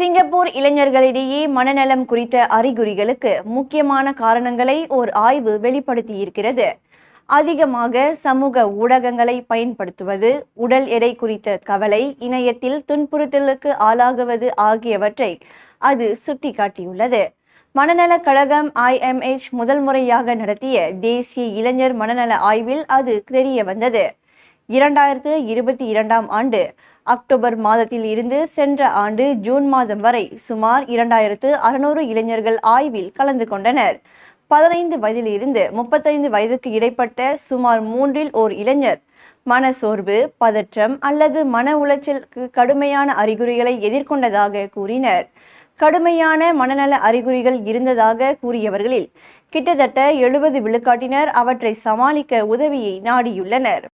Singapore இளைஞர்களிடையே மனநலம் குறித்த அறிகுறிகளுக்கு முக்கியமான காரணங்களை ஓர் ஆய்வு வெளிப்படுத்தியிருக்கிறது. அதிகமாக சமூக ஊடகங்களை பயன்படுத்துவது உடல் எடை குறித்த கவலை இணையத்தில் துன்புறுத்தலுக்கு ஆளாகுவது ஆகியவற்றை அது சுட்டிக்காட்டியுள்ளது. மனநலக் கழகம் ஐஎம்எச் முதல் முறையாக நடத்திய தேசிய இளைஞர் மனநல ஆய்வில் அது தெரிய வந்தது இரண்டாயிரத்து இருபத்தி இரண்டாம் ஆண்டு அக்டோபர் மாதத்தில் இருந்து சென்ற ஆண்டு ஜூன் மாதம் வரை சுமார் இரண்டாயிரத்து அறுநூறு இளைஞர்கள் ஆய்வில் கலந்து கொண்டனர். பதினைந்து வயதிலிருந்து முப்பத்தைந்து வயதுக்கு இடைப்பட்ட சுமார் மூன்றில் ஓர் இளைஞர். மனசோர்வு பதற்றம் அல்லது மன உளைச்சலுக்கு கடுமையான அறிகுறிகளை எதிர்கொண்டதாக கூறினர். கடுமையான மனநல அறிகுறிகள் இருந்ததாக கூறியவர்களில் கிட்டத்தட்ட எழுபது விழுக்காட்டினர் அவற்றை சமாளிக்க உதவியை நாடியுள்ளனர்.